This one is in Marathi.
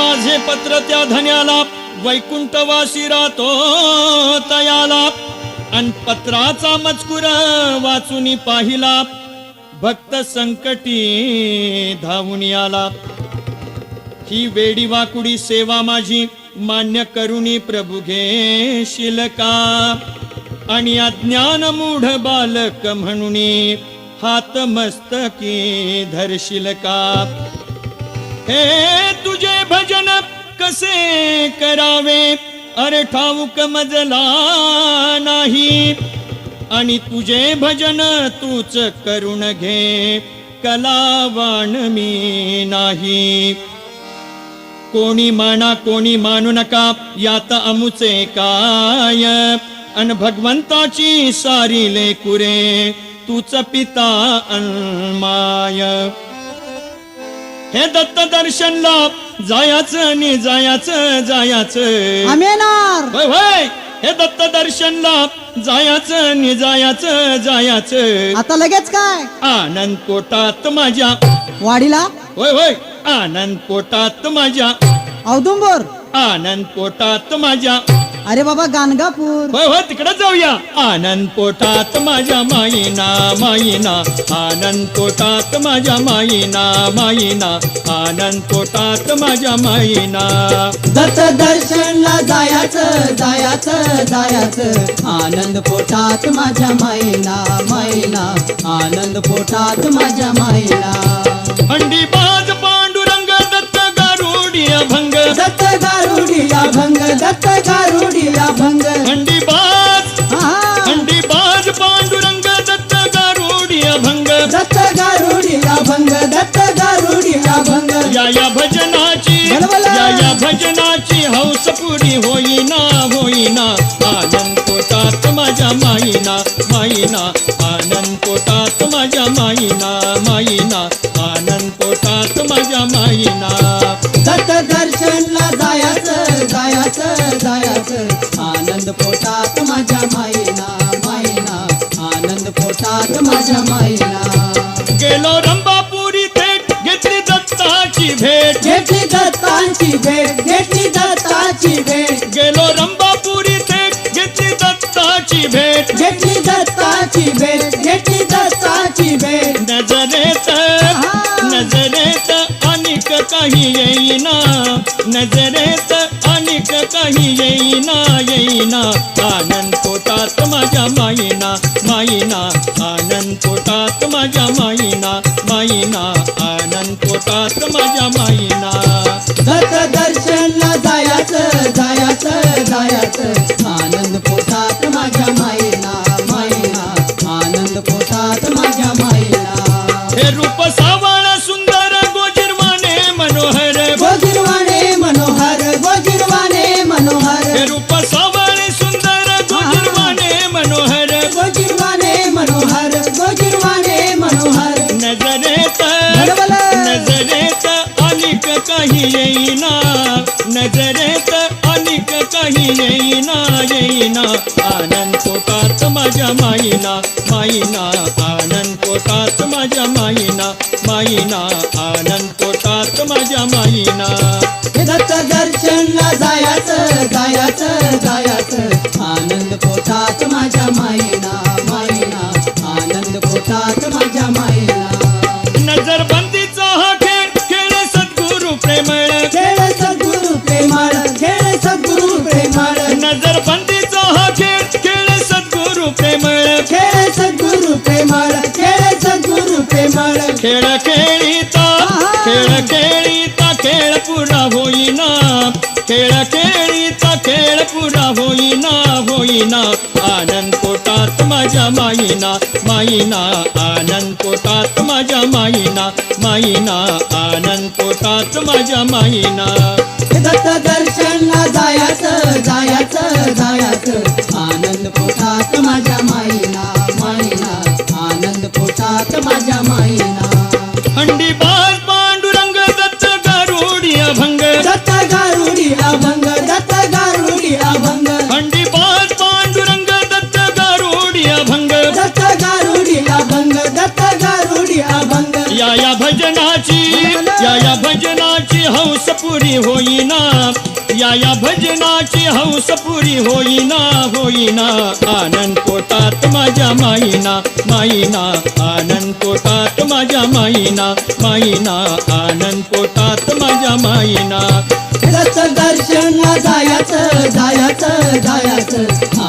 माझे पत्र त्या धन्याला वैकुंठवासी राहतो तयाला. अन पत्राचा मजकूर वाचून पाहिला भक्त संकटी धावून आला ही वेडी वाकुडी सेवा माझी मान्य करुणी प्रभू घेशील का? आणि अज्ञान मूढ बालक म्हणून हात मस्तकी धरशील का? हे तुझे भजन कसे करावे? अरे ठाऊक मजला नाही. आणि तुझे भजन तूच करून घे. कलावान मी नाही. कोणी माना कोणी मानू नका यात अमुचे काय? अन भगवंताची सारी लेकुरे तूच पिता अन्माय हे दत्त दर्शनला जायाचं आणि जायाचं जायाचं. आम्ही येणार. होय होय. हे दत्त दर्शनला जायाचं आणि जायाचं जायाचं. आता लगेच काय? आनंद पोटात माझ्या. वाडीला? होय होय. आनंद पोटात माझ्या. औदुंबर. आनंद पोटात माझ्या. अरे बाबा गाणगापूर. होय होय तिकडे जाऊया. आनंद पोटात माझ्या माईना माईना आनंद पोटात माझ्या माईना माईना आनंद पोटात माझ्या माईना दत्त दर्शनला जायाचं जायाचं जायाचं. आनंद पोटात माझ्या माईना माईना आनंद पोटात माझ्या माईना अंडी बाज पांडुरंग दत्त गारुडिया भंग दत्त गारुडिया भंग दत्त गारुडिया आस पुरी होईना होईना. आनंद पोटात माझ्या माईना माईना. आनंद पोटात माझ्या माईना माईना. आनंद पोटात माझ्या माईना. दत्त दर्शनला जायाचं जायाचं जायाचं. आनंद पोटात माझ्या माईना माईना. आनंद पोटात माझ्या माईना. दत्ताची भेट घेतली दत्ताची भेट. नजरेत नजरेत अनेक काही येईना. नजरेत अनेक काही येईना येईना. आनंद पोटात माझ्या माईना माईना. आनंद पोटात माझ्या माईना माईना. आनंद पोटात माझ्या माईना. दत्त दर्शनला जायाचं जायाचं जायाचं. आनंद पोटात नजरेत अनेक काही येईना. नजरेत अनेक काही येईना येईना. आनंद पोटात माझ्या माईना माईना. आनंद पोटात माझ्या माईना माईना. आनंद पोटात माझ्या माईना. दर्शनला जायाचं जायाचं. खेळ खेळीता खेळ खेळीता खेळ पुरा होईना. खेळ खेळीता खेळ पुरा होईना होईना. आनंद पोटात माझ्या माईना माईना. आनंद पोटात माझ्या माईना माईना. आनंद पोटात माझ्या माईना. हंडी बाज पांडुरंग दत्त गारुडी अभंग. दत्त गारुडी अभंग दत्त गारुडी अभंग. हंडी बाज पांडुरंग दत्त गारुडी अभंग. दत्त गारुडी अभंग दत्त गारुडी अभंग. या या भजनाची या या भजनाची भजनाची हौस पुरी होईना. या या भजनाची हौस पुरी होईना होईना. आनंद पोटात माझ्या माईना माईना. आनंद पोटात माझ्या माईना माईना. आनंद पोटात माझ्या माईना. रथ दर्शन जायाचं जायाचं जायाचं.